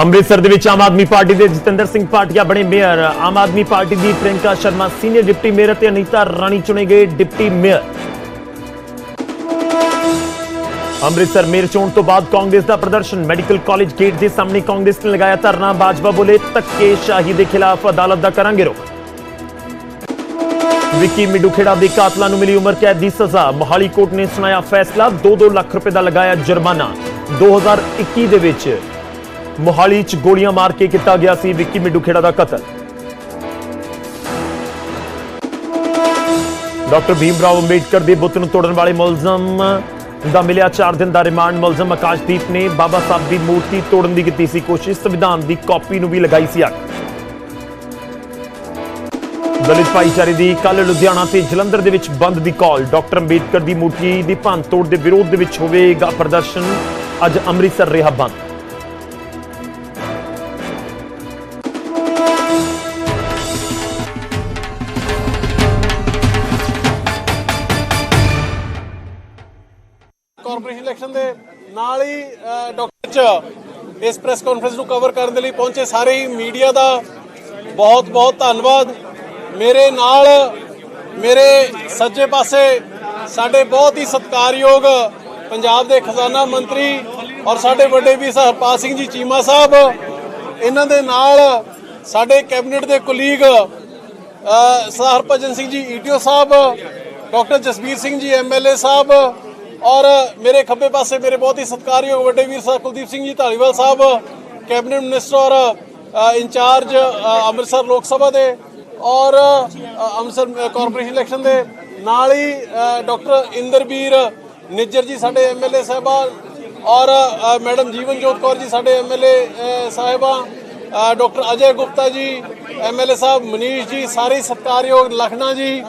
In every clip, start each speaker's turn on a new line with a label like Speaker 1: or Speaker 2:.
Speaker 1: ਅੰਮ੍ਰਿਤਸਰ ਦੇ ਵਿੱਚ ਆਮ ਆਦਮੀ ਪਾਰਟੀ ਦੇ ਜਤਿੰਦਰ ਸਿੰਘ ਪਾਟਿਆ ਬਣੇ ਮੇਅਰ। ਆਮ ਆਦਮੀ ਪਾਰਟੀ ਦੀ Priyanka Sharma senior deputy mayor ਅਤੇ ਅਨੀਤਾ ਰਾਣੀ ਚੁਣੇ ਗਏ ਡਿਪਟੀ ਮੇਅਰ। ਅੰਮ੍ਰਿਤਸਰ ਮੇਅਰ ਚੋਣ ਤੋਂ ਬਾਅਦ ਕਾਂਗਰਸ ਦਾ ਪ੍ਰਦਰਸ਼ਨ ਮੈਡੀਕਲ ਕਾਲਜ ਗੇਟ ਦੇ ਸਾਹਮਣੇ ਕਾਂਗਰਸ ਨੇ ਲਗਾਇਆ ਧਰਨਾ। ਬਾਜਵਾ ਬੋਲੇ, ਧੱਕੇ ਸ਼ਾਹੀ ਦੇ ਖਿਲਾਫ ਅਦਾਲਤ ਦਾ ਕਰਾਂਗੇ ਰੁਖ ਵਿੱਕੀ ਮਿੱਡੂ ਖੇੜਾ ਦੇ ਕਾਤਲਾਂ ਨੂੰ ਮਿਲੀ ਉਮਰ ਕੈਦ ਦੀ ਸਜ਼ਾ। ਮੋਹਾਲੀ ਕੋਰਟ ਨੇ ਸੁਣਾਇਆ ਫੈਸਲਾ 2-2 ਲੱਖ ਰੁਪਏ ਦਾ ਲਗਾਇਆ ਜੁਰਮਾਨਾ। 2021 ਦੇ ਵਿੱਚ ਮੋਹਾਲੀ 'ਚ ਗੋਲੀਆਂ ਮਾਰ ਕੇ ਕੀਤਾ ਗਿਆ ਸੀ ਵਿੱਕੀ ਮਿੱਡੂ ਖੇੜਾ ਦਾ ਕਤਲ। ਡਾਕਟਰ ਭੀਮ ਰਾਓ ਅੰਬੇਡਕਰ ਦੇ ਬੁੱਤ ਨੂੰ ਤੋੜਨ ਵਾਲੇ ਮੁਲਜ਼ਮ ਦਾ ਮਿਲਿਆ 4 ਦਿਨ ਦਾ ਰਿਮਾਂਡ। ਮੁਲਜ਼ਮ ਆਕਾਸ਼ਦੀਪ ਨੇ ਬਾਬਾ ਸਾਹਿਬ ਦੀ ਮੂਰਤੀ ਤੋੜਨ ਦੀ ਕੀਤੀ ਸੀ ਕੋਸ਼ਿਸ਼। ਸੰਵਿਧਾਨ ਦੀ ਕਾਪੀ ਨੂੰ ਵੀ ਲਗਾਈ ਸੀ ਅੱਗ। ਦਲਿਤ ਭਾਈਚਾਰੇ ਦੀ ਕੱਲ ਲੁਧਿਆਣਾ ਤੇ ਜਲੰਧਰ ਦੇ ਵਿੱਚ ਬੰਦ ਦੀ ਕਾਲ। ਡਾਕਟਰ ਅੰਬੇਡਕਰ ਦੀ ਮੂਰਤੀ ਦੀ ਭੰਨ ਤੋੜ ਦੇ ਵਿਰੋਧ ਦੇ ਵਿੱਚ ਹੋਵੇਗਾ ਪ੍ਰਦਰਸ਼ਨ। ਅੱਜ ਅੰਮ੍ਰਿਤਸਰ ਰਿਹਾ ਬੰਦ।
Speaker 2: ਨਾਲ ਹੀ ਡਾਕਟਰ ਚ ਇਸ ਪ੍ਰੈਸ ਕਾਨਫਰੰਸ ਨੂੰ ਕਵਰ ਕਰਨ ਦੇ ਲਈ ਪਹੁੰਚੇ ਸਾਰੇ ਹੀ ਮੀਡੀਆ ਦਾ ਬਹੁਤ ਬਹੁਤ ਧੰਨਵਾਦ। ਮੇਰੇ ਨਾਲ ਮੇਰੇ ਸੱਜੇ ਪਾਸੇ ਸਾਡੇ ਬਹੁਤ ਹੀ ਸਤਿਕਾਰਯੋਗ ਪੰਜਾਬ ਦੇ ਖਜ਼ਾਨਾ ਮੰਤਰੀ ਔਰ ਸਾਡੇ ਵੱਡੇ ਵੀ ਸਰ ਹਰਪਾਲ ਸਿੰਘ ਜੀ ਚੀਮਾ ਸਾਹਿਬ ਇਹਨਾਂ ਦੇ ਨਾਲ ਸਾਡੇ ਕੈਬਨਿਟ ਦੇ ਕੁਲੀਗ ਅ, Sardar Harbhajan Singh ji ETO Sahib doctor Jasbir Singh ji MLA Sahib ਔਰ ਮੇਰੇ ਖੱਬੇ ਪਾਸੇ ਮੇਰੇ ਬਹੁਤ ਹੀ ਸਤਿਕਾਰਯੋਗ ਵੱਡੇ ਵੀਰ ਸਾਹਿਬ ਕੁਲਦੀਪ ਸਿੰਘ ਜੀ ਢਾਲੀਵਾਲ ਸਾਹਿਬ ਕੈਬਨਿਟ ਮਿਨਿਸਟਰ ਔਰ ਇੰਚਾਰਜ ਅੰਮ੍ਰਿਤਸਰ ਲੋਕ ਸਭਾ ਦੇ ਔਰ ਅੰਮ੍ਰਿਤਸਰ ਕਾਰਪੋਰੇਸ਼ਨ ਇਲੈਕਸ਼ਨ ਦੇ ਨਾਲ ਹੀ ਅ, ਡਾਕਟਰ ਇੰਦਰਬੀਰ ਨਿੱਜਰ ਜੀ ਸਾਡੇ ਐਮਐਲਏ ਸਾਹਿਬਾਨ ਔਰ ਮੈਡਮ ਜੀਵਨ ਜੋਤ ਕੌਰ ਜੀ ਸਾਡੇ ਐਮਐਲਏ ਸਾਹਿਬਾਂ ਅ, ਡਾਕਟਰ ਅਜੇ ਗੁਪਤਾ ਜੀ ਐਮਐਲਏ ਸਾਹਿਬ ਮਨੀਸ਼ ਜੀ ਸਾਰੇ ਹੀ ਸਤਿਕਾਰਯੋਗ ਲਖਣਾ ਜੀ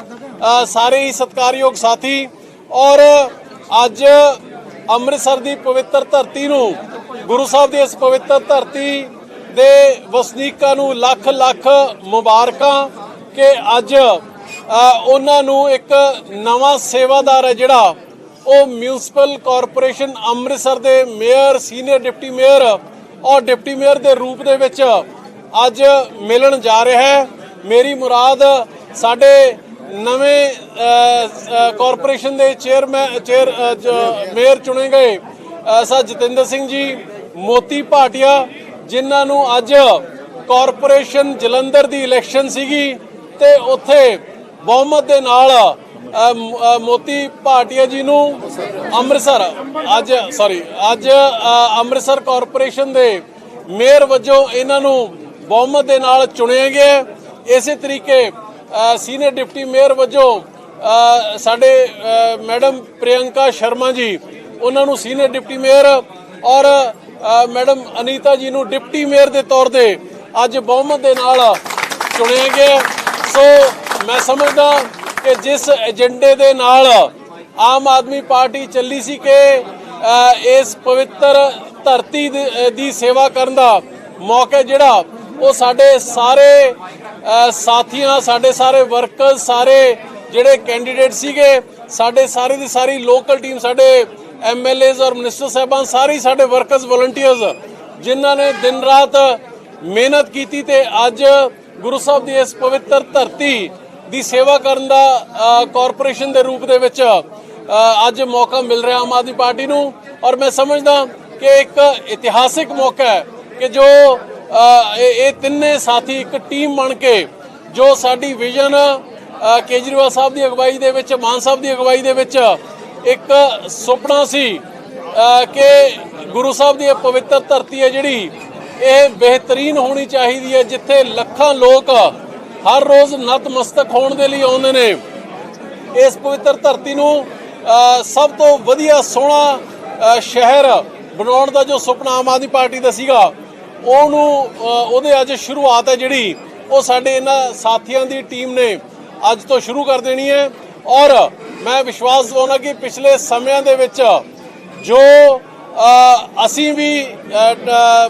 Speaker 2: ਸਾਰੇ ਹੀ ਸਤਿਕਾਰਯੋਗ ਸਾਥੀ ਔਰ ਅੱਜ ਅੰਮ੍ਰਿਤਸਰ ਦੀ ਪਵਿੱਤਰ ਧਰਤੀ ਨੂੰ, ਗੁਰੂ ਸਾਹਿਬ ਦੀ ਇਸ ਪਵਿੱਤਰ ਧਰਤੀ ਦੇ ਵਸਨੀਕਾਂ ਨੂੰ ਲੱਖ ਲੱਖ ਮੁਬਾਰਕਾਂ ਕਿ ਅੱਜ ਉਹਨਾਂ ਨੂੰ ਇੱਕ ਨਵਾਂ ਸੇਵਾਦਾਰ ਹੈ ਜਿਹੜਾ, ਉਹ ਮਿਊਨਿਸਪਲ ਕਾਰਪੋਰੇਸ਼ਨ ਅੰਮ੍ਰਿਤਸਰ ਦੇ ਮੇਅਰ, ਸੀਨੀਅਰ ਡਿਪਟੀ ਮੇਅਰ ਔਰ ਡਿਪਟੀ ਮੇਅਰ ਦੇ ਰੂਪ ਦੇ ਵਿੱਚ ਅੱਜ ਮਿਲਣ ਜਾ ਰਿਹਾ ਹੈ। ਮੇਰੀ ਮੁਰਾਦ ਸਾਡੇ ਨਵੇਂ ਕਾਰਪੋਰੇਸ਼ਨ ਦੇ ਚੇਅਰਮੈਨ ਚੇਅਰ ਮੇਅਰ ਚੁਣੇ ਗਏ ਅ, ਸਰ ਜਤਿੰਦਰ ਸਿੰਘ ਜੀ ਮੋਤੀ ਭਾਟਿਆ ਜਿਨ੍ਹਾਂ ਨੂੰ ਅੱਜ ਕਾਰਪੋਰੇਸ਼ਨ ਜਲੰਧਰ ਦੀ ਇਲੈਕਸ਼ਨ ਸੀਗੀ ਤੇ ਉੱਥੇ ਬਹੁਮਤ ਦੇ ਨਾਲ ਮੋਤੀ ਭਾਟੀਆ ਜੀ ਨੂੰ ਅੰਮ੍ਰਿਤਸਰ ਅੱਜ ਸੌਰੀ ਅੱਜ ਅੰਮ੍ਰਿਤਸਰ ਕਾਰਪੋਰੇਸ਼ਨ ਦੇ ਮੇਅਰ ਵਜੋਂ ਇਹਨਾਂ ਨੂੰ ਬਹੁਮਤ ਦੇ ਨਾਲ ਚੁਣਿਆ ਗਿਆ। ਇਸੇ ਤਰੀਕੇ ਸੀਨੀਅਰ ਡਿਪਟੀ ਮੇਅਰ ਵਜੋਂ ਸਾਡੇ ਮੈਡਮ ਪ੍ਰਿਯੰਕਾ ਸ਼ਰਮਾ ਜੀ, ਉਹਨਾਂ ਨੂੰ ਸੀਨੀਅਰ ਡਿਪਟੀ ਮੇਅਰ ਔਰ ਮੈਡਮ ਅਨੀਤਾ ਜੀ ਨੂੰ ਡਿਪਟੀ ਮੇਅਰ ਦੇ ਤੌਰ ਤੇ ਅੱਜ ਬਹੁਮਤ ਦੇ ਨਾਲ ਚੁਣਿਆ ਗਿਆ। ਸੋ ਮੈਂ ਸਮਝਦਾ ਕਿ ਜਿਸ ਏਜੰਡੇ ਦੇ ਨਾਲ ਆਮ ਆਦਮੀ ਪਾਰਟੀ ਚੱਲੀ ਸੀ ਕਿ ਇਸ ਪਵਿੱਤਰ ਧਰਤੀ ਦੀ ਸੇਵਾ ਕਰਨ ਦਾ ਮੌਕਾ ਜਿਹੜਾ, ਉਹ ਸਾਡੇ ਸਾਰੇ ਸਾਥੀਆਂ, ਸਾਡੇ ਸਾਰੇ ਵਰਕਰ ਸਾਰੇ ਜਿਹੜੇ ਕੈਂਡੀਡੇਟ ਸੀਗੇ, ਸਾਡੇ ਸਾਰੇ ਦੀ ਸਾਰੀ ਲੋਕਲ ਟੀਮ ਸਾਡੇ ਐਮਐਲਏਜ਼ ਔਰ ਮਿਨਿਸਟਰ ਸਾਹਿਬਾਨ, ਸਾਰੇ ਸਾਡੇ ਵਰਕਰਸ ਵਲੰਟੀਅਰਸ ਜਿਨ੍ਹਾਂ ਨੇ ਦਿਨ ਰਾਤ ਮਿਹਨਤ ਕੀਤੀ ਤੇ ਅੱਜ ਗੁਰੂ ਸਾਹਿਬ ਦੀ ਇਸ ਪਵਿੱਤਰ ਧਰਤੀ ਦੀ ਸੇਵਾ ਕਰਨ ਦਾ ਕਾਰਪੋਰੇਸ਼ਨ ਦੇ ਰੂਪ ਦੇ ਵਿੱਚ ਅੱਜ ਮੌਕਾ ਮਿਲ ਰਿਹਾ ਆਮ ਆਦਮੀ ਪਾਰਟੀ ਨੂੰ। ਔਰ ਮੈਂ ਸਮਝਦਾ ਕਿ ਇੱਕ ਇਤਿਹਾਸਿਕ ਮੌਕਾ ਹੈ ਕਿ ਜੋ ਇਹ ਇਹ ਤਿੰਨੇ ਸਾਥੀ ਇੱਕ ਟੀਮ ਬਣ ਕੇ ਜੋ ਸਾਡੀ ਵਿਜ਼ਨ ਕੇਜਰੀਵਾਲ ਸਾਹਿਬ ਦੀ ਅਗਵਾਈ ਦੇ ਵਿੱਚ, ਮਾਨ ਸਾਹਿਬ ਦੀ ਅਗਵਾਈ ਦੇ ਵਿੱਚ ਇੱਕ ਸੁਪਨਾ ਸੀ ਕਿ ਗੁਰੂ ਸਾਹਿਬ ਦੀ ਇਹ ਪਵਿੱਤਰ ਧਰਤੀ ਹੈ ਜਿਹੜੀ, ਇਹ ਬਿਹਤਰੀਨ ਹੋਣੀ ਚਾਹੀਦੀ ਹੈ, ਜਿੱਥੇ ਲੱਖਾਂ ਲੋਕ ਹਰ ਰੋਜ਼ ਨਤਮਸਤਕ ਹੋਣ ਦੇ ਲਈ ਆਉਂਦੇ ਨੇ। ਇਸ ਪਵਿੱਤਰ ਧਰਤੀ ਨੂੰ ਸਭ ਤੋਂ ਵਧੀਆ ਸੋਹਣਾ ਸ਼ਹਿਰ ਬਣਾਉਣ ਦਾ ਜੋ ਸੁਪਨਾ ਆਮ ਆਦਮੀ ਪਾਰਟੀ ਦਾ ਸੀਗਾ ਉਹਨੂੰ ਉਹਦੇ ਅੱਜ ਸ਼ੁਰੂਆਤ ਹੈ ਜਿਹੜੀ ਉਹ ਸਾਡੇ ਇਹਨਾਂ ਸਾਥੀਆਂ ਦੀ ਟੀਮ ਨੇ ਅੱਜ ਤੋਂ ਸ਼ੁਰੂ ਕਰ ਦੇਣੀ ਹੈ। ਔਰ ਮੈਂ ਵਿਸ਼ਵਾਸ ਦਿਵਾਉਣਾ ਕਿ ਪਿਛਲੇ ਸਮਿਆਂ ਦੇ ਵਿੱਚ ਜੋ ਅਸੀਂ ਵੀ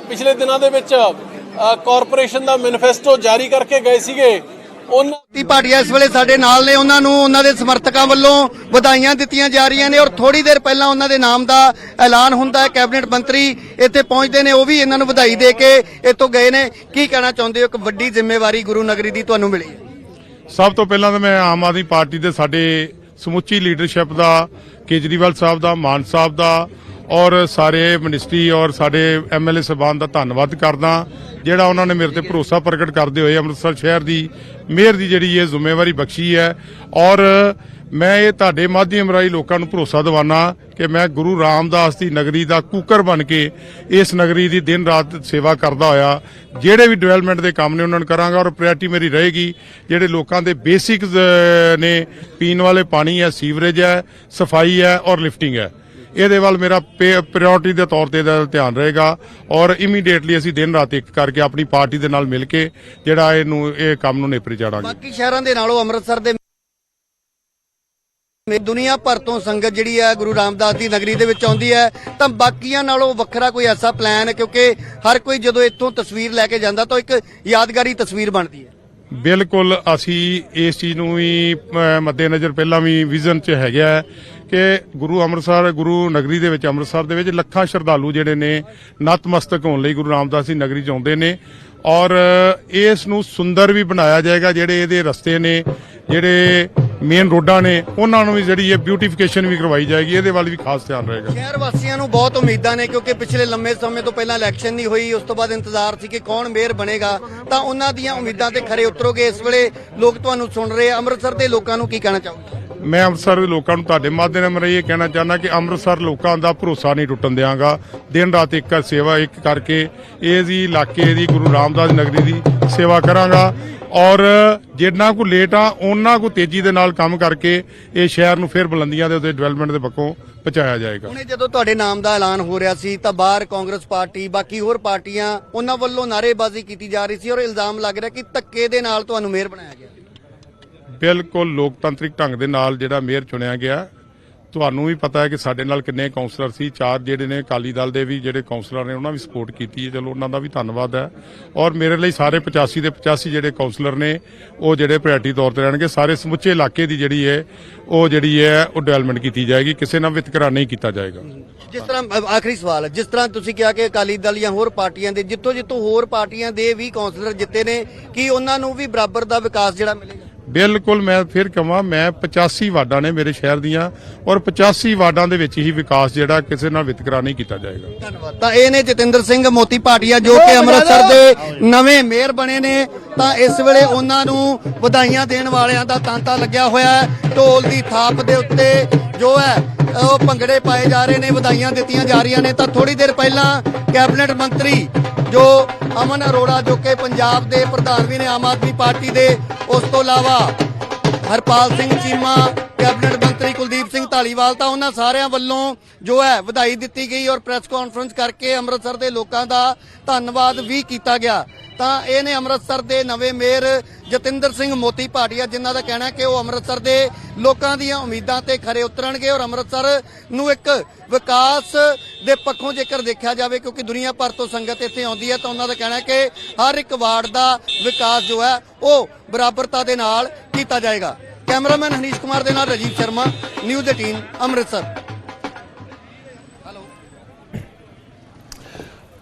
Speaker 2: ਪਿਛਲੇ ਦਿਨਾਂ ਦੇ ਵਿੱਚ ਅ, ਕਾਰਪੋਰੇਸ਼ਨ ਦਾ ਮੈਨੀਫੈਸਟੋ ਜਾਰੀ ਕਰਕੇ ਗਏ ਸੀਗੇ ਉਹਨਾਂ
Speaker 3: ਤੀ ਭਾਟੀਆ ਇਸ ਵੇਲੇ ਸਾਡੇ ਨਾਲ ਨੇ, ਉਹਨਾਂ ਨੂੰ ਉਹਨਾਂ ਦੇ ਸਮਰਥਕਾਂ ਵੱਲੋਂ ਵਧਾਈਆਂ ਦਿੱਤੀਆਂ ਜਾ ਰਹੀਆਂ ਨੇ ਔਰ ਥੋੜੀ ਦੇਰ ਪਹਿਲਾਂ ਉਹਨਾਂ ਦੇ ਨਾਮ ਦਾ ਐਲਾਨ ਹੁੰਦਾ ਹੈ, ਕੈਬਨਿਟ ਮੰਤਰੀ ਇੱਥੇ ਪਹੁੰਚਦੇ ਨੇ, ਉਹ ਵੀ ਇਹਨਾਂ ਨੂੰ ਵਧਾਈ ਦੇ ਕੇ ਇੱਥੋਂ ਗਏ ਨੇ। ਕੀ ਕਹਿਣਾ ਚਾਹੁੰਦੇ ਹੋ? ਇੱਕ ਵੱਡੀ ਜ਼ਿੰਮੇਵਾਰੀ ਗੁਰੂ ਨਗਰੀ ਦੀ ਤੁਹਾਨੂੰ ਮਿਲੀ
Speaker 4: ਸਭ ਤੋਂ ਪਹਿਲਾਂ ਤਾਂ ਮੈਂ ਆਮ ਆਦਮੀ ਪਾਰਟੀ ਦੇ ਸਾਡੇ ਸਮੁੱਚੀ ਲੀਡਰਸ਼ਿਪ ਦਾ, ਕੇਜਰੀਵਾਲ ਸਾਹਿਬ ਦਾ, ਮਾਨ ਸਾਹਿਬ ਦਾ ਔਰ ਸਾਰੇ ਮਿਨਿਸਟਰੀ ਔਰ ਸਾਡੇ ਐਮਐਲਏ ਸਾਹਿਬਾਨ ਦਾ ਧੰਨਵਾਦ ਕਰਦਾ, ਜਿਹੜਾ ਉਹਨਾਂ ਨੇ ਮੇਰੇ ਤੇ ਭਰੋਸਾ ਪ੍ਰਗਟ ਕਰਦੇ ਹੋਏ ਅੰਮ੍ਰਿਤਸਰ ਸ਼ਹਿਰ ਦੀ ਮੇਅਰ ਦੀ ਜਿਹੜੀ ਇਹ ਜ਼ਿੰਮੇਵਾਰੀ ਬਖਸ਼ੀ ਹੈ। ਔਰ ਮੈਂ ਇਹ ਤੁਹਾਡੇ ਮਾਧਿਅਮ ਰਾਹੀਂ ਲੋਕਾਂ ਨੂੰ ਭਰੋਸਾ ਦਿਵਾਨਾ ਕਿ ਮੈਂ ਗੁਰੂ ਰਾਮਦਾਸ ਦੀ ਨਗਰੀ ਦਾ ਕੂਕਰ ਬਣ ਕੇ ਇਸ ਨਗਰੀ ਦੀ ਦਿਨ ਰਾਤ ਸੇਵਾ ਕਰਦਾ ਹੋਇਆ, ਜਿਹੜੇ ਵੀ ਡਿਵੈਲਪਮੈਂਟ ਦੇ ਕੰਮ ਨੇ ਉਹਨਾਂ ਨੂੰ ਕਰਾਂਗਾ ਔਰ ਪ੍ਰਾਇੋਰਟੀ ਮੇਰੀ ਰਹੇਗੀ। ਜਿਹੜੇ ਲੋਕਾਂ ਦੇ ਬੇਸਿਕਸ ਨੇ ਪੀਣ ਵਾਲੇ ਪਾਣੀ ਹੈ ਸੀਵਰੇਜ ਹੈ, ਸਫ਼ਾਈ ਹੈ ਔਰ ਲਿਫਟਿੰਗ ਹੈ। ਇਹਦੇ ਵੱਲ ਮੇਰਾ ਪ੍ਰਾਇੋਰਟੀ ਦੇ ਤੌਰ ਤੇ ਇਹਦਾ ਧਿਆਨ ਰਹੇਗਾ ਔਰ ਇਮੀਡੀਏਟਲੀ ਅਸੀਂ ਦਿਨ ਰਾਤ ਇੱਕ ਕਰਕੇ ਆਪਣੀ ਪਾਰਟੀ ਦੇ ਨਾਲ ਮਿਲ ਕੇ ਜਿਹੜਾ ਇਹਨੂੰ ਇਹ ਕੰਮ ਨੂੰ ਨੇਪਰੇ ਚਾੜਾਂਗੇ
Speaker 3: ਬਾਕੀ ਸ਼ਹਿਰਾਂ ਦੇ ਨਾਲੋਂ ਅੰਮ੍ਰਿਤਸਰ ਦੇ ਦੁਨੀਆ ਭਰ ਤੋਂ ਸੰਗਤ ਜਿਹੜੀ ਹੈ ਗੁਰੂ ਰਾਮਦਾਸ ਦੀ ਨਗਰੀ ਦੇ ਵਿੱਚ ਆਉਂਦੀ ਹੈ। ਤਾਂ ਬਾਕੀਆਂ ਨਾਲੋਂ ਵੱਖਰਾ ਕੋਈ ਐਸਾ ਪਲਾਨ ਹੈ ਕਿਉਂਕਿ ਹਰ ਕੋਈ ਜਦੋਂ ਇੱਥੋਂ ਤਸਵੀਰ ਲੈ ਕੇ ਜਾਂਦਾ ਤਾਂ ਇੱਕ ਯਾਦਗਾਰੀ ਤਸਵੀਰ ਬਣਦੀ ਹੈ।
Speaker 4: ਬਿਲਕੁਲ ਅਸੀਂ ਇਸ ਚੀਜ਼ ਨੂੰ ਵੀ ਮੱਦੇਨਜ਼ਰ ਪਹਿਲਾਂ ਵੀ ਵਿਜ਼ਨ 'ਚ ਹੈਗਾ ਹੈ ਕਿ ਗੁਰੂ ਅੰਮ੍ਰਿਤਸਰ, ਗੁਰੂ ਨਗਰੀ ਦੇ ਵਿੱਚ ਅੰਮ੍ਰਿਤਸਰ ਦੇ ਵਿੱਚ ਲੱਖਾਂ ਸ਼ਰਧਾਲੂ ਜਿਹੜੇ ਨੇ ਨਤਮਸਤਕ ਹੋਣ ਲਈ ਗੁਰੂ ਰਾਮਦਾਸ ਦੀ ਨਗਰੀ 'ਚ ਆਉਂਦੇ ਨੇ ਔਰ ਇਸ ਨੂੰ ਸੁੰਦਰ ਵੀ ਬਣਾਇਆ ਜਾਏਗਾ ਜਿਹੜੇ ਇਹਦੇ ਰਸਤੇ ਨੇ, ਜਿਹੜੇ ਮੇਨ ਰੋਡਾਂ ਨੇ, ਉਹਨਾਂ ਨੂੰ ਵੀ ਜਿਹੜੀ ਹੈ ਬਿਊਟੀਫਿਕੇਸ਼ਨ ਵੀ ਕਰਵਾਈ ਜਾਏਗੀ, ਇਹਦੇ ਵੱਲ ਵੀ ਖਾਸ ਧਿਆਨ ਰਹੇਗਾ।
Speaker 3: ਸ਼ਹਿਰ ਵਾਸੀਆਂ ਨੂੰ ਬਹੁਤ ਉਮੀਦਾਂ ਨੇ ਕਿਉਂਕਿ ਪਿਛਲੇ ਲੰਮੇ ਸਮੇਂ ਤੋਂ ਪਹਿਲਾਂ ਇਲੈਕਸ਼ਨ ਨਹੀਂ ਹੋਈ, ਉਸ ਤੋਂ ਬਾਅਦ ਇੰਤਜ਼ਾਰ ਸੀ ਕਿ ਕੌਣ ਮੇਅਰ ਬਣੇਗਾ, ਤਾਂ ਉਹਨਾਂ ਦੀਆਂ ਉਮੀਦਾਂ ਤੇ ਖਰੇ ਉਤਰੋਗੇ। ਇਸ ਵੇਲੇ ਲੋਕ ਤੁਹਾਨੂੰ ਸੁਣ ਰਹੇ ਅੰਮ੍ਰਿਤਸਰ ਦੇ ਲੋਕਾਂ ਨੂੰ ਕੀ ਕਹਿਣਾ ਚਾਹੋਗੇ?
Speaker 4: ਮੈਂ ਅੰਮ੍ਰਿਤਸਰ ਦੇ ਲੋਕਾਂ ਨੂੰ ਤੁਹਾਡੇ ਮਾਧਿਅਮ ਰਾਹੀਂ ਇਹ ਕਹਿਣਾ ਚਾਹੁੰਦਾ ਕਿ ਅੰਮ੍ਰਿਤਸਰ ਲੋਕਾਂ ਦਾ ਭਰੋਸਾ ਨਹੀਂ ਟੁੱਟਣ ਦਿਆਂਗਾ। ਦਿਨ ਰਾਤ ਇੱਕ ਸੇਵਾ ਇੱਕ ਕਰਕੇ ਇਹ ਇਲਾਕੇ ਦੀ ਗੁਰੂ ਰਾਮਦਾਸ ਨਗਰੀ ਦੀ ਸੇਵਾ ਕਰਾਂਗਾ। ਔਰ ਜਿੰਨਾ ਕੋ ਲੇਟ ਆ ਉਹਨਾਂ ਕੋ ਤੇਜ਼ੀ ਦੇ ਨਾਲ ਕੰਮ ਕਰਕੇ ਇਹ ਸ਼ਹਿਰ ਨੂੰ ਫਿਰ ਬੁਲੰਦੀਆਂ ਦੇ ਉੱਤੇ ਡਿਵੈਲਪਮੈਂਟ ਦੇ ਪੱਖੋਂ ਪਹੁੰਚਾਇਆ ਜਾਏਗਾ।
Speaker 3: ਹੁਣੇ ਜਦੋਂ ਤੁਹਾਡੇ ਨਾਮ ਦਾ ਐਲਾਨ ਹੋ ਰਿਹਾ ਸੀ, ਤਾਂ ਬਾਹਰ ਕਾਂਗਰਸ ਪਾਰਟੀ, ਬਾਕੀ ਹੋਰ ਪਾਰਟੀਆਂ ਉਹਨਾਂ ਵੱਲੋਂ ਨਾਅਰੇਬਾਜ਼ੀ ਕੀਤੀ ਜਾ ਰਹੀ ਸੀ ਔਰ ਇਲਜ਼ਾਮ ਲੱਗ ਰਿਹਾ ਕਿ ਧੱਕੇ ਦੇ ਨਾਲ ਤੁਹਾਨੂੰ ਮੇਅਰ ਬਣਾਇਆ ਗਿਆ।
Speaker 4: ਬਿਲਕੁਲ ਲੋਕਤੰਤਰਿਕ ਢੰਗ ਦੇ ਨਾਲ ਜਿਹੜਾ ਮੇਅਰ ਚੁਣਿਆ ਗਿਆ। ਤੁਹਾਨੂੰ ਵੀ ਪਤਾ ਹੈ ਕਿ ਸਾਡੇ ਨਾਲ ਕਿੰਨੇ ਕਾਉਂਸਲਰ ਸੀ। ਚਾਰ ਜਿਹੜੇ ਨੇ ਅਕਾਲੀ ਦਲ ਦੇ ਵੀ ਜਿਹੜੇ ਕਾਉਂਸਲਰ ਨੇ, ਉਹਨਾਂ ਵੀ ਸਪੋਰਟ ਕੀਤੀ ਹੈ। ਚਲੋ, ਉਹਨਾਂ ਦਾ ਵੀ ਧੰਨਵਾਦ ਹੈ। ਔਰ ਮੇਰੇ ਲਈ ਸਾਰੇ 85 ਦੇ 85 ਜਿਹੜੇ ਕਾਉਂਸਲਰ ਨੇ, ਉਹ ਜਿਹੜੇ ਪ੍ਰਾਇੋਰਟੀ ਤੌਰ ਤੇ ਰਹਿਣਗੇ। ਸਾਰੇ ਸਮੁੱਚੇ ਇਲਾਕੇ ਦੀ ਜਿਹੜੀ ਹੈ, ਉਹ ਜਿਹੜੀ ਹੈ, ਉਹ ਡਿਵੈਲਪਮੈਂਟ ਕੀਤੀ ਜਾਏਗੀ। ਕਿਸੇ ਨਾਲ ਵਿਤਕਰਾ ਨਹੀਂ ਕੀਤਾ ਜਾਏਗਾ।
Speaker 3: ਜਿਸ ਤਰ੍ਹਾਂ ਆਖਰੀ ਸਵਾਲ ਜਿਸ ਤਰ੍ਹਾਂ ਤੁਸੀਂ ਕਿਹਾ ਕਿ ਅਕਾਲੀ ਦਲ ਜਾਂ ਹੋਰ ਪਾਰਟੀਆਂ ਦੇ ਜਿੱਥੋਂ ਜਿੱਥੋਂ ਹੋਰ ਪਾਰਟੀਆਂ ਦੇ ਵੀ ਕਾਉਂਸਲਰ ਜਿੱਤੇ ਨੇ, ਕੀ ਉਹਨਾਂ ਨੂੰ ਵੀ ਬਰਾਬਰ ਦਾ ਵਿਕਾਸ ਜਿਹੜਾ ਮਿਲੇਗਾ?
Speaker 4: ਬਿਲਕੁਲ ਮੈਂ ਫਿਰ ਕਹਾਂ ਮੈਂ 85 ਵਾਰਡਾਂ ਨੇ ਮੇਰੇ ਸ਼ਹਿਰ ਦੀਆਂ ਔਰ 85 ਵਾਰਡਾਂ ਦੇ ਵਿੱਚ ਹੀ ਵਿਕਾਸ ਜਿਹੜਾ ਕਿਸੇ ਨਾਲ ਵਿਤਕਰਾ ਨਹੀਂ ਕੀਤਾ ਜਾਏਗਾ।
Speaker 3: ਧੰਨਵਾਦ। ਤਾਂ ਇਹ ਨੇ ਜਤਿੰਦਰ ਸਿੰਘ ਮੋਤੀ ਭਾਟੀਆ ਜੋ ਕਿ ਅੰਮ੍ਰਿਤਸਰ ਦੇ ਨਵੇਂ ਮੇਅਰ ਬਣੇ ਨੇ ਤਾਂ ਇਸ ਵੇਲੇ ਉਹਨਾਂ ਨੂੰ ਵਧਾਈਆਂ ਦੇਣ ਵਾਲਿਆਂ ਦਾ ਤਾਂਤਾ ਲੱਗਿਆ ਹੋਇਆ ਹੈ। ਢੋਲ ਦੀ ਥਾਪ ਦੇ ਉੱਤੇ ਜੋ ਹੈ ਉਹ ਭੰਗੜੇ ਪਾਏ ਜਾ ਰਹੇ ਨੇ ਵਧਾਈਆਂ ਦਿੱਤੀਆਂ ਜਾ ਰਹੀਆਂ ਨੇ। ਤਾਂ ਥੋੜੀ ਦੇਰ ਪਹਿਲਾਂ ਕੈਬਨਿਟ ਮੰਤਰੀ ਜੋ ਅਮਨ ਅਰੋੜਾ ਜੋ ਕਿ ਪੰਜਾਬ ਦੇ ਪ੍ਰਧਾਨ ਵੀ ਨੇ, ਆਮ ਆਦਮੀ ਪਾਰਟੀ ਦੇ, ਉਸ ਤੋਂ ਇਲਾਵਾ ਹਰਪਾਲ ਸਿੰਘ ਚੀਮਾ, ਕੈਬਨਿਟ ਮੰਤਰੀ ਕੁਲਦੀਪ ਸਿੰਘ ਢਾਲੀਵਾਲ ਤਾਂ ਉਹਨਾਂ ਸਾਰਿਆਂ ਵੱਲੋਂ ਜੋ ਹੈ ਵਧਾਈ ਦਿੱਤੀ ਗਈ ਔਰ ਪ੍ਰੈਸ ਕਾਨਫਰੰਸ ਕਰਕੇ ਅੰਮ੍ਰਿਤਸਰ ਦੇ ਲੋਕਾਂ ਦਾ ਧੰਨਵਾਦ ਵੀ ਕੀਤਾ ਗਿਆ। ਤਾਂ ਇਹ ਨੇ ਅੰਮ੍ਰਿਤਸਰ ਦੇ ਨਵੇਂ ਮੇਅਰ ਜਤਿੰਦਰ ਸਿੰਘ ਮੋਤੀ ਭਾਟੀਆ, ਜਿਨ੍ਹਾਂ ਦਾ ਕਹਿਣਾ ਕਿ ਉਹ ਅੰਮ੍ਰਿਤਸਰ ਦੇ ਲੋਕਾਂ ਦੀਆਂ ਉਮੀਦਾਂ ਤੇ ਖਰੇ ਉਤਰਨਗੇ ਔਰ ਅੰਮ੍ਰਿਤਸਰ ਨੂੰ ਇੱਕ ਵਿਕਾਸ ਦੇ ਪੱਖੋਂ ਜੇਕਰ ਦੇਖਿਆ ਜਾਵੇ, ਕਿਉਂਕਿ ਦੁਨੀਆ ਭਰ ਤੋਂ ਸੰਗਤ ਇੱਥੇ ਆਉਂਦੀ ਹੈ, ਤਾਂ ਉਹਨਾਂ ਦਾ ਕਹਿਣਾ ਕਿ ਹਰ ਇੱਕ ਵਾਰਡ ਦਾ ਵਿਕਾਸ ਜੋ ਹੈ, ਉਹ ਬਰਾਬਰਤਾ ਦੇ ਨਾਲ ਕੀਤਾ ਜਾਏਗਾ। ਕੈਮਰਾਮੈਨ ਹਨੀਸ਼ ਕੁਮਾਰ ਦੇ ਨਾਲ ਰਾਜੀਵ ਸ਼ਰਮਾ, ਨਿਊਜ਼ 18 ਅੰਮ੍ਰਿਤਸਰ।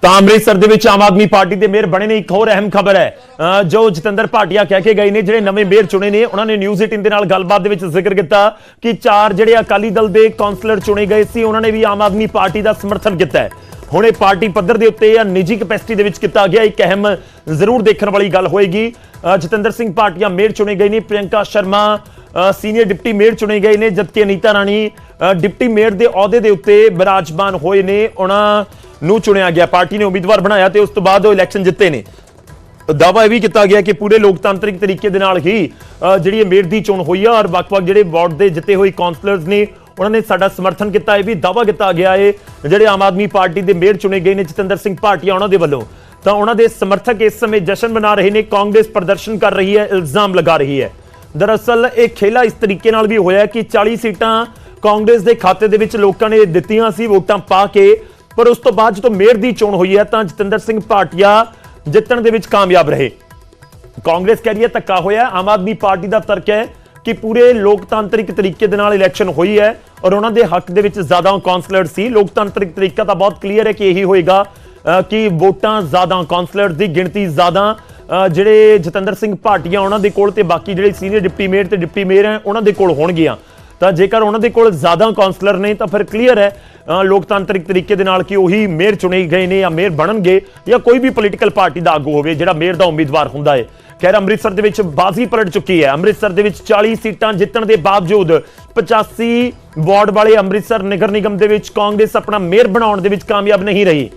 Speaker 1: ਤਾਂ ਅੰਮ੍ਰਿਤਸਰ ਦੇ ਵਿੱਚ ਆਮ ਆਦਮੀ ਪਾਰਟੀ ਦੇ ਮੇਅਰ ਬਣੇ ਨੇ। ਇੱਕ ਹੋਰ ਅਹਿਮ ਖਬਰ ਹੈ ਜੋ ਜਤਿੰਦਰ ਭਾਟੀਆ ਕਹਿ ਕੇ ਗਏ ਨੇ, ਜਿਹੜੇ ਨਵੇਂ ਮੇਅਰ ਚੁਣੇ ਨੇ, ਉਹਨਾਂ ਨੇ ਨਿਊਜ਼ 18 ਦੇ ਨਾਲ ਗੱਲਬਾਤ ਦੇ ਵਿੱਚ ਜ਼ਿਕਰ ਕੀਤਾ ਕਿ ਚਾਰ ਜਿਹੜੇ ਅਕਾਲੀ ਦਲ ਦੇ ਕਾਉਂਸਲਰ ਚੁਣੇ ਗਏ ਸੀ, ਉਹਨਾਂ ਨੇ ਵੀ ਆਮ ਆਦਮੀ ਪਾਰਟੀ ਦਾ ਸਮਰਥਨ ਕੀਤਾ ਹੈ। ਹੁਣ ਇਹ ਪਾਰਟੀ ਪੱਧਰ ਦੇ ਉੱਤੇ ਜਾਂ ਨਿੱਜੀ ਕਪੈਸਿਟੀ ਦੇ ਵਿੱਚ ਕੀਤਾ ਗਿਆ, ਇੱਕ ਅਹਿਮ ਜ਼ਰੂਰ ਦੇਖਣ ਵਾਲੀ ਗੱਲ ਹੋਏਗੀ। ਜਤਿੰਦਰ ਸਿੰਘ ਭਾਟੀਆ ਮੇਅਰ ਚੁਣੇ ਗਏ ਨੇ, Priyanka Sharma senior deputy mayor ਚੁਣੇ ਗਏ ਨੇ, ਜਦਕਿ ਅਨੀਤਾ ਰਾਣੀ ਡਿਪਟੀ ਮੇਅਰ ਦੇ ਅਹੁਦੇ ਦੇ ਉੱਤੇ ਬਿਰਾਜਮਾਨ ਹੋਏ ਨੇ। ਉਹਨਾਂ ਨੂੰ ਚੁਣਿਆ ਗਿਆ। ਪਾਰਟੀ ਨੇ ਉਮੀਦਵਾਰ ਬਣਾਇਆ ਤੇ ਉਸ ਤੋਂ ਬਾਅਦ ਉਹ ਇਲੈਕਸ਼ਨ ਜਿੱਤੇ ਨੇ। ਦਾਵਾ ਇਹ ਵੀ ਕੀਤਾ ਗਿਆ ਕਿ ਪੂਰੇ ਲੋਕਤਾਂਤਰਿਕ ਤਰੀਕੇ ਦੇ ਨਾਲ ਹੀ ਜਿਹੜੀ ਇਹ ਦੀ ਚੋਣ ਹੋਈ ਆ ਔਰ ਵੱਖ-ਵੱਖ ਜਿਹੜੇ ਵਾਰਡ ਦੇ ਜਿੱਤੇ ਹੋਏ ਕਾਉਂਸਲਰਸ ਨੇ, ਉਹਨਾਂ ਨੇ ਸਾਡਾ ਸਮਰਥਨ ਕੀਤਾ। ਇਹ ਵੀ ਦਾਵਾ ਕੀਤਾ ਗਿਆ ਹੈ ਜਿਹੜੇ ਆਮ ਆਦਮੀ ਪਾਰਟੀ ਦੇ ਮੇਅਰ ਚੁਣੇ ਗਏ ਨੇ ਜਤਿੰਦਰ ਸਿੰਘ ਭਾਟੀਆ ਉਹਨਾਂ ਦੇ ਵੱਲੋਂ। ਤਾਂ ਉਹਨਾਂ ਦੇ ਸਮਰਥਕ ਇਸ ਸਮੇਂ ਜਸ਼ਨ ਮਨਾ ਰਹੇ ਨੇ, ਕਾਂਗਰਸ ਪ੍ਰਦਰਸ਼ਨ ਕਰ ਰਹੀ ਹੈ, ਇਲਜ਼ਾਮ ਲਗਾ ਰਹੀ ਹੈ। ਦਰਅਸਲ ਇਹ ਖੇਲਾ ਇਸ ਤਰੀਕੇ ਨਾਲ ਵੀ ਹੋਇਆ ਕਿ 40 ਸੀਟਾਂ ਕਾਂਗਰਸ ਦੇ ਖਾਤੇ ਦੇ ਵਿੱਚ ਲੋਕਾਂ ਨੇ ਦਿੱਤੀਆਂ ਸੀ, ਵੋਟਾਂ ਪਾ ਕੇ ਪਰ ਉਸ ਤੋਂ ਬਾਅਦ ਜਦੋਂ ਮੇਅਰ ਦੀ ਚੋਣ ਹੋਈ ਹੈ ਤਾਂ ਜਤਿੰਦਰ ਸਿੰਘ ਭਾਟੀਆ ਜਿੱਤਣ ਦੇ ਵਿੱਚ ਕਾਮਯਾਬ ਰਹੇ। ਕਾਂਗਰਸ ਕਹਿ ਰਹੀ ਹੈ ਧੱਕਾ ਹੋਇਆ, ਆਮ ਆਦਮੀ ਪਾਰਟੀ ਦਾ ਤਰਕ ਹੈ ਕਿ ਪੂਰੇ ਲੋਕਤਾਂਤਰਿਕ ਤਰੀਕੇ ਦੇ ਨਾਲ ਇਲੈਕਸ਼ਨ ਹੋਈ ਹੈ ਔਰ ਉਹਨਾਂ ਦੇ ਹੱਕ ਦੇ ਵਿੱਚ ਜ਼ਿਆਦਾ ਕਾਉਂਸਲਰ ਸੀ। ਲੋਕਤਾਂਤਰਿਕ ਤਰੀਕਾ ਤਾਂ ਬਹੁਤ ਕਲੀਅਰ ਹੈ ਕਿ ਇਹੀ ਹੋਏਗਾ ਕਿ ਵੋਟਾਂ ਜ਼ਿਆਦਾ ਕਾਉਂਸਲਰ ਦੀ ਗਿਣਤੀ ਜ਼ਿਆਦਾ ਜਿਹੜੇ ਜਤਿੰਦਰ ਸਿੰਘ ਭਾਟੀਆ ਉਹਨਾਂ ਦੇ ਕੋਲ ਤੇ ਬਾਕੀ ਜਿਹੜੇ ਸੀਨੀਅਰ ਡਿਪਟੀ ਮੇਅਰ ਤੇ ਡਿਪਟੀ ਮੇਅਰ ਹੈ, ਉਹਨਾਂ ਦੇ ਕੋਲ ਹੋਣਗੀਆਂ। ਤਾਂ ਜੇਕਰ ਉਹਨਾਂ ਦੇ ਕੋਲ ਜ਼ਿਆਦਾ ਕਾਉਂਸਲਰ ਨੇ ਤਾਂ ਫਿਰ ਕਲੀਅਰ ਹੈ ਲੋਕਤਾਂਤਰਿਕ ਤਰੀਕੇ ਦੇ ਨਾਲ ਕਿ ਉਹੀ ਮੇਅਰ ਚੁਣੇ ਗਏ ਨੇ ਜਾਂ ਮੇਅਰ ਬਣਨਗੇ ਜਾਂ ਕੋਈ ਵੀ ਪੋਲੀਟੀਕਲ ਪਾਰਟੀ ਦਾ ਆਗੂ ਹੋਵੇ, ਜਿਹੜਾ ਮੇਅਰ ਦਾ ਉਮੀਦਵਾਰ ਹੁੰਦਾ ਹੈ। ਖੈਰ, ਅੰਮ੍ਰਿਤਸਰ ਦੇ ਵਿੱਚ ਬਾਜ਼ੀ ਪਲਟ ਚੁੱਕੀ ਹੈ। ਅੰਮ੍ਰਿਤਸਰ ਦੇ ਵਿੱਚ 40 ਸੀਟਾਂ ਜਿੱਤਣ ਦੇ ਬਾਵਜੂਦ 85 ਵਾਰਡ ਵਾਲੇ ਅੰਮ੍ਰਿਤਸਰ ਨਗਰ ਨਿਗਮ ਦੇ ਵਿੱਚ ਕਾਂਗਰਸ ਆਪਣਾ ਮੇਅਰ ਬਣਾਉਣ ਦੇ ਵਿੱਚ ਕਾਮਯਾਬ ਨਹੀਂ ਰਹੀ।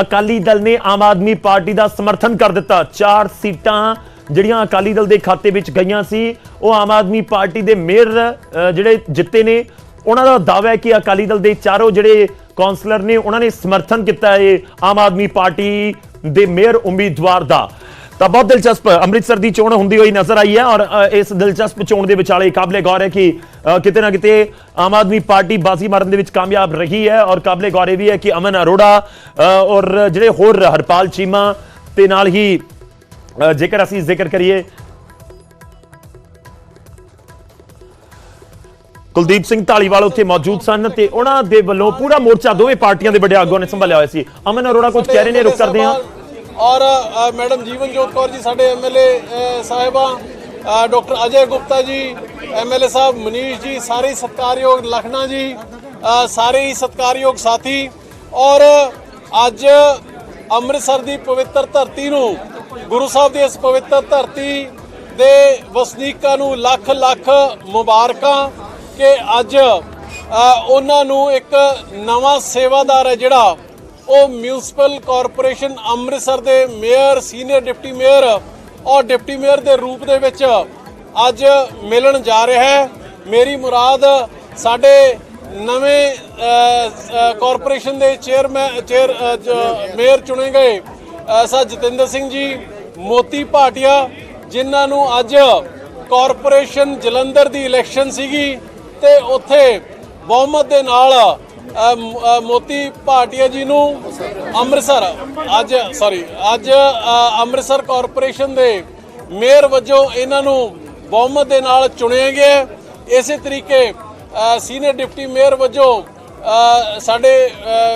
Speaker 1: ਅਕਾਲੀ ਦਲ ਨੇ ਆਮ ਆਦਮੀ ਪਾਰਟੀ ਦਾ ਸਮਰਥਨ ਕਰ ਦਿੱਤਾ। ਚਾਰ ਸੀਟਾਂ ਜਿਹੜੀਆਂ ਅਕਾਲੀ ਦਲ ਦੇ ਖਾਤੇ ਵਿੱਚ ਗਈਆਂ ਸੀ, ਉਹ ਆਮ ਆਦਮੀ ਪਾਰਟੀ ਦੇ ਮੇਅਰ ਜਿਹੜੇ ਜਿੱਤੇ ਨੇ, ਉਹਨਾਂ ਦਾ ਦਾਅਵਾ ਹੈ ਕਿ ਅਕਾਲੀ ਦਲ ਦੇ ਚਾਰੋਂ ਜਿਹੜੇ ਕਾਉਂਸਲਰ ਨੇ, ਉਹਨਾਂ ਨੇ ਸਮਰਥਨ ਕੀਤਾ ਹੈ ਆਮ ਆਦਮੀ ਪਾਰਟੀ ਦੇ ਮੇਅਰ ਉਮੀਦਵਾਰ ਦਾ। ਤਾਂ ਬਹੁਤ ਦਿਲਚਸਪ, ਅੰਮ੍ਰਿਤਸਰ ਦੀ ਚੋਣ ਹੁੰਦੀ ਹੋਈ ਨਜ਼ਰ ਆਈ ਹੈ ਔਰ ਇਸ ਦਿਲਚਸਪ ਚੋਣ ਦੇ ਵਿਚਾਲੇ ਕਾਬਲੇ ਗੌਰ ਹੈ ਕਿ ਕਿਤੇ ਨਾ ਕਿਤੇ ਆਮ ਆਦਮੀ ਪਾਰਟੀ ਬਾਜ਼ੀ ਮਾਰਨ ਦੇ ਵਿੱਚ ਕਾਮਯਾਬ ਰਹੀ ਹੈ ਔਰ ਕਾਬਲੇ ਗੌਰ ਇਹ ਵੀ ਹੈ ਕਿ ਅਮਨ ਅਰੋੜਾ ਔਰ ਜਿਹੜੇ ਹੋਰ ਹਰਪਾਲ ਚੀਮਾ, ਤੇ ਨਾਲ ਹੀ ਜੇਕਰ ਅਸੀਂ ਜ਼ਿਕਰ ਕਰੀਏ ਕੁਲਦੀਪ ਸਿੰਘ ਢਾਲੀਵਾਲ ਉੱਥੇ ਮੌਜੂਦ ਸਨ ਤੇ ਉਹਨਾਂ ਦੇ ਵੱਲੋਂ ਪੂਰਾ ਮੋਰਚਾ ਦੋਵੇਂ ਪਾਰਟੀਆਂ ਦੇ ਵੱਡੇ ਆਗੂਆਂ ਨੇ ਸੰਭਾਲਿਆ ਹੋਇਆ ਸੀ। ਅਮਨ ਅਰੋੜਾ ਕੁਝ ਕਹਿ ਰਹੇ ਨੇ ਰੁਕ ਕਰਦੇ ਹਾਂ।
Speaker 2: ਔਰ ਮੈਡਮ ਜੀਵਨਜੋਤ ਕੌਰ ਜੀ ਸਾਡੇ ਐਮਐਲਏ ਸਾਹਿਬਾਂ ਅ, ਡਾਕਟਰ ਅਜੇ ਗੁਪਤਾ ਜੀ ਐਮਐਲਏ ਸਾਹਿਬ ਮਨੀਸ਼ ਜੀ ਸਾਰੇ ਹੀ ਸਤਿਕਾਰਯੋਗ ਲਖਣਾ ਜੀ ਸਾਰੇ ਹੀ ਸਤਿਕਾਰਯੋਗ ਸਾਥੀ। ਔਰ ਅੱਜ ਅੰਮ੍ਰਿਤਸਰ ਦੀ ਪਵਿੱਤਰ ਧਰਤੀ ਨੂੰ ਗੁਰੂ ਸਾਹਿਬ ਦੀ ਇਸ ਪਵਿੱਤਰ ਧਰਤੀ ਦੇ ਵਸਨੀਕਾਂ ਨੂੰ ਲੱਖ ਲੱਖ ਮੁਬਾਰਕਾਂ ਕਿ ਅੱਜ ਉਹਨਾਂ ਨੂੰ ਇੱਕ ਨਵਾਂ ਸੇਵਾਦਾਰ ਹੈ ਜਿਹੜਾ ਉਹ ਮਿਊਨਿਸਪਲ ਕਾਰਪੋਰੇਸ਼ਨ ਅੰਮ੍ਰਿਤਸਰ ਦੇ ਮੇਅਰ, ਸੀਨੀਅਰ ਡਿਪਟੀ ਮੇਅਰ ਔਰ ਡਿਪਟੀ ਮੇਅਰ ਦੇ ਰੂਪ ਦੇ ਵਿੱਚ ਅੱਜ ਮਿਲਣ ਜਾ ਰਿਹਾ ਹੈ। ਮੇਰੀ ਮੁਰਾਦ ਸਾਡੇ ਨਵੇਂ ਕਾਰਪੋਰੇਸ਼ਨ ਦੇ ਚੇਅਰਮੈਨ ਚੇਅਰ ਮੇਅਰ ਚੁਣੇ ਗਏ। ਅ, ਸਰ ਜਤਿੰਦਰ ਸਿੰਘ ਜੀ ਮੋਤੀ ਭਾਟੀਆ ਜਿਨ੍ਹਾਂ ਨੂੰ ਅੱਜ ਕਾਰਪੋਰੇਸ਼ਨ ਜਲੰਧਰ ਦੀ ਇਲੈਕਸ਼ਨ ਸੀਗੀ ਤੇ ਉੱਥੇ ਬਹੁਮਤ ਦੇ ਨਾਲ ਮੋਤੀ ਭਾਟੀਆ ਜੀ ਨੂੰ ਅੰਮ੍ਰਿਤਸਰ ਅੱਜ ਸੌਰੀ ਅੱਜ ਅੰਮ੍ਰਿਤਸਰ ਕਾਰਪੋਰੇਸ਼ਨ ਦੇ ਮੇਅਰ ਵਜੋਂ ਇਹਨਾਂ ਨੂੰ ਬਹੁਮਤ ਦੇ ਨਾਲ ਚੁਣਿਆ ਗਿਆ ਇਸੇ ਤਰੀਕੇ ਸੀਨੀਅਰ ਡਿਪਟੀ ਮੇਅਰ ਵਜੋਂ ਸਾਡੇ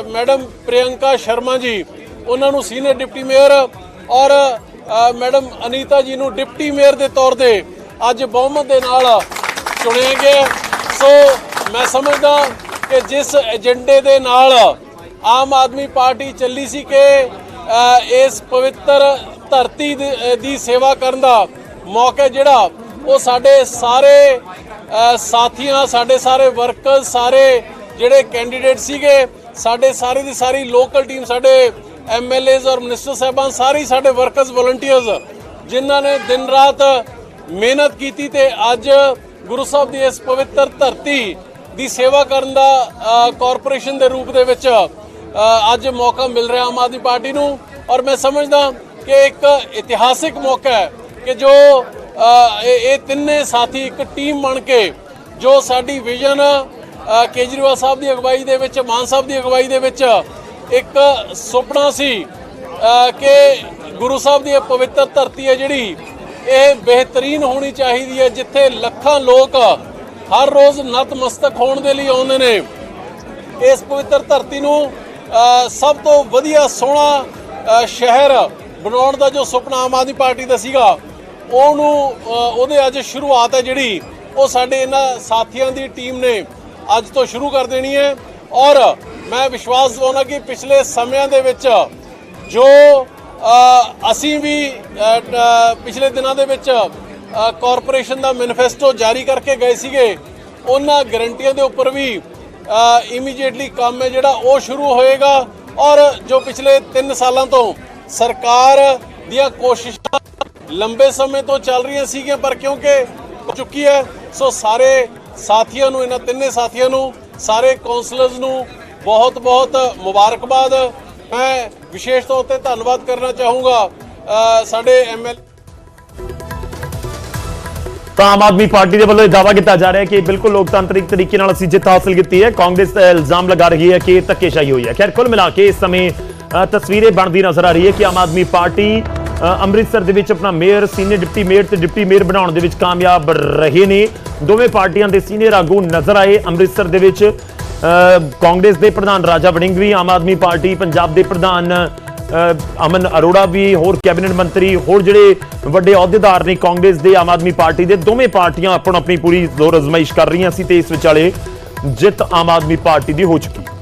Speaker 2: ਮੈਡਮ ਪ੍ਰਿਯੰਕਾ ਸ਼ਰਮਾ ਜੀ ਉਹਨਾਂ ਨੂੰ ਸੀਨੀਅਰ ਡਿਪਟੀ ਮੇਅਰ ਔਰ ਮੈਡਮ ਅਨੀਤਾ ਜੀ ਨੂੰ ਡਿਪਟੀ ਮੇਅਰ ਦੇ ਤੌਰ ਤੇ ਅੱਜ ਬਹੁਮਤ ਦੇ ਨਾਲ ਚੁਣਿਆ ਗਿਆ। ਸੋ ਮੈਂ ਸਮਝਦਾ ਕਿ ਜਿਸ ਏਜੰਡੇ ਦੇ ਨਾਲ ਆਮ ਆਦਮੀ ਪਾਰਟੀ ਚੱਲੀ ਸੀ ਕਿ ਇਸ ਪਵਿੱਤਰ ਧਰਤੀ ਦੀ ਸੇਵਾ ਕਰਨ ਦਾ ਮੌਕਾ ਜਿਹੜਾ ਉਹ ਸਾਡੇ ਸਾਰੇ ਸਾਥੀਆਂ, ਸਾਡੇ ਸਾਰੇ ਵਰਕਰ ਸਾਰੇ ਜਿਹੜੇ ਕੈਂਡੀਡੇਟ ਸੀਗੇ, ਸਾਡੇ ਸਾਰੇ ਦੀ ਸਾਰੀ ਲੋਕਲ ਟੀਮ, ਸਾਡੇ ਐਮਐਲਏਜ਼ ਔਰ ਮਿਨਿਸਟਰ ਸਾਹਿਬਾਨ ਸਾਰੇ ਸਾਡੇ ਵਰਕਰਸ ਵਲੰਟੀਅਰਸ ਜਿਨ੍ਹਾਂ ਨੇ ਦਿਨ ਰਾਤ ਮਿਹਨਤ ਕੀਤੀ ਤੇ ਅੱਜ ਗੁਰੂ ਸਾਹਿਬ ਦੀ ਇਸ ਪਵਿੱਤਰ ਧਰਤੀ ਦੀ ਸੇਵਾ ਕਰਨ ਦਾ ਕਾਰਪੋਰੇਸ਼ਨ ਦੇ ਰੂਪ ਦੇ ਵਿੱਚ ਅੱਜ ਮੌਕਾ ਮਿਲ ਰਿਹਾ ਆਮ ਆਦਮੀ ਪਾਰਟੀ ਨੂੰ। ਔਰ ਮੈਂ ਸਮਝਦਾ ਕਿ ਇੱਕ ਇਤਿਹਾਸਿਕ ਮੌਕਾ ਹੈ ਕਿ ਜੋ ਇਹ ਇਹ ਤਿੰਨੇ ਸਾਥੀ, ਇੱਕ ਟੀਮ ਬਣ ਕੇ ਜੋ ਸਾਡੀ ਵਿਜ਼ਨ ਕੇਜਰੀਵਾਲ ਸਾਹਿਬ ਦੀ ਅਗਵਾਈ ਦੇ ਵਿੱਚ, ਮਾਨ ਸਾਹਿਬ ਦੀ ਅਗਵਾਈ ਦੇ ਵਿੱਚ ਇੱਕ ਸੁਪਨਾ ਸੀ ਕਿ ਗੁਰੂ ਸਾਹਿਬ ਦੀ ਇਹ ਪਵਿੱਤਰ ਧਰਤੀ ਹੈ ਜਿਹੜੀ, ਇਹ ਬਿਹਤਰੀਨ ਹੋਣੀ ਚਾਹੀਦੀ ਹੈ, ਜਿੱਥੇ ਲੱਖਾਂ ਲੋਕ ਹਰ ਰੋਜ਼ ਨਤਮਸਤਕ ਹੋਣ ਦੇ ਲਈ ਆਉਂਦੇ ਨੇ। ਇਸ ਪਵਿੱਤਰ ਧਰਤੀ ਨੂੰ ਸਭ ਤੋਂ ਵਧੀਆ ਸੋਹਣਾ ਸ਼ਹਿਰ ਬਣਾਉਣ ਦਾ ਜੋ ਸੁਪਨਾ ਆਮ ਆਦਮੀ ਪਾਰਟੀ ਦਾ ਸੀਗਾ, ਉਹਨੂੰ ਉਹਦੇ ਅੱਜ ਸ਼ੁਰੂਆਤ ਹੈ ਜਿਹੜੀ, ਉਹ ਸਾਡੇ ਇਹਨਾਂ ਸਾਥੀਆਂ ਦੀ ਟੀਮ ਨੇ ਅੱਜ ਤੋਂ ਸ਼ੁਰੂ ਕਰ ਦੇਣੀ ਹੈ। ਔਰ ਮੈਂ ਵਿਸ਼ਵਾਸ ਦਿਵਾਉਣਾ ਕਿ ਪਿਛਲੇ ਸਮਿਆਂ ਦੇ ਵਿੱਚ ਜੋ ਅਸੀਂ ਵੀ ਪਿਛਲੇ ਦਿਨਾਂ ਦੇ ਵਿੱਚ ਕਾਰਪੋਰੇਸ਼ਨ ਦਾ ਮੈਨੀਫੈਸਟੋ ਜਾਰੀ ਕਰਕੇ ਗਏ ਸੀਗੇ, ਉਹਨਾਂ ਗਰੰਟੀਆਂ ਦੇ ਉੱਪਰ ਵੀ ਇਮੀਡੀਏਟਲੀ ਕੰਮ ਹੈ ਜਿਹੜਾ ਉਹ ਸ਼ੁਰੂ ਹੋਏਗਾ ਔਰ ਜੋ ਪਿਛਲੇ 3 ਸਾਲਾਂ ਤੋਂ ਸਰਕਾਰ ਦੀਆਂ ਕੋਸ਼ਿਸ਼ਾਂ ਲੰਬੇ ਸਮੇਂ ਤੋਂ ਚੱਲ ਰਹੀਆਂ ਸੀਗੀਆਂ, ਪਰ ਕਿਉਂਕਿ ਚੁੱਕੀ ਹੈ, ਸੋ ਸਾਰੇ ਸਾਥੀਆਂ ਨੂੰ, ਇਹਨਾਂ ਤਿੰਨੇ ਸਾਥੀਆਂ ਨੂੰ, ਸਾਰੇ ਕਾਉਂਸਲਰਸ ਨੂੰ ਬਹੁਤ ਬਹੁਤ ਮੁਬਾਰਕਬਾਦ। ਮੈਂ ਵਿਸ਼ੇਸ਼ ਤੌਰ ਤੇ ਧੰਨਵਾਦ ਕਰਨਾ ਚਾਹੂੰਗਾ ਸਾਡੇ ਐਮਐਲ
Speaker 1: ਤਾਂ ਆਮ ਆਦਮੀ ਪਾਰਟੀ ਦੇ ਵੱਲੋਂ ਇਹ ਦਾਅਵਾ ਕੀਤਾ ਜਾ ਰਿਹਾ ਹੈ ਕਿ ਬਿਲਕੁਲ ਲੋਕਤਾਂਤਰਿਕ ਤਰੀਕੇ ਨਾਲ ਅਸੀਂ ਜਿੱਤ ਹਾਸਲ ਕੀਤੀ ਹੈ। ਕਾਂਗਰਸ ਇਲਜ਼ਾਮ ਲਗਾ ਰਹੀ ਹੈ ਕਿ ਧੱਕੇਸ਼ਾਹੀ ਹੋਈ ਹੈ। ਖੈਰ ਕੁੱਲ ਮਿਲਾ ਕੇ ਇਸ ਸਮੇਂ ਅ, ਤਸਵੀਰੇ ਬਣਦੀ ਨਜ਼ਰ ਆ ਰਹੀ ਹੈ ਕਿ ਆਮ ਆਦਮੀ ਪਾਰਟੀ ਅੰਮ੍ਰਿਤਸਰ ਦੇ ਵਿੱਚ ਆਪਣਾ ਮੇਅਰ ਸੀਨੀਅਰ ਡਿਪਟੀ ਮੇਅਰ ਤੇ ਡਿਪਟੀ ਮੇਅਰ ਬਣਾਉਣ ਦੇ ਵਿੱਚ ਕਾਮਯਾਬ ਰਹੇ ਨੇ। ਦੋਵੇਂ ਪਾਰਟੀਆਂ ਦੇ ਸੀਨੀਅਰ ਆਗੂ ਨਜ਼ਰ ਆਏ ਅੰਮ੍ਰਿਤਸਰ ਦੇ ਵਿੱਚ। ਕਾਂਗਰਸ ਦੇ ਪ੍ਰਧਾਨ ਰਾਜਾ ਵੜਿੰਗ ਵੀ, ਆਮ ਆਦਮੀ ਪਾਰਟੀ ਪੰਜਾਬ ਦੇ ਪ੍ਰਧਾਨ ਅਮਨ ਅਰੋੜਾ ਵੀ, ਹੋਰ ਕੈਬਨਿਟ ਮੰਤਰੀ, ਹੋਰ ਜਿਹੜੇ ਵੱਡੇ ਅਹੁਦੇਦਾਰ ਨੇ ਕਾਂਗਰਸ ਦੇ, ਆਮ ਆਦਮੀ ਪਾਰਟੀ ਦੇ, ਦੋਵੇਂ ਪਾਰਟੀਆਂ ਆਪਣ ਆਪਣੀ ਪੂਰੀ ਜ਼ੋਰ ਅਜ਼ਮਾਇਸ਼ ਕਰ ਰਹੀਆਂ ਸੀ ਤੇ ਇਸ ਵਿਚਾਲੇ ਜਿੱਤ ਆਮ ਆਦਮੀ ਪਾਰਟੀ ਦੀ ਹੋ ਚੁੱਕੀ।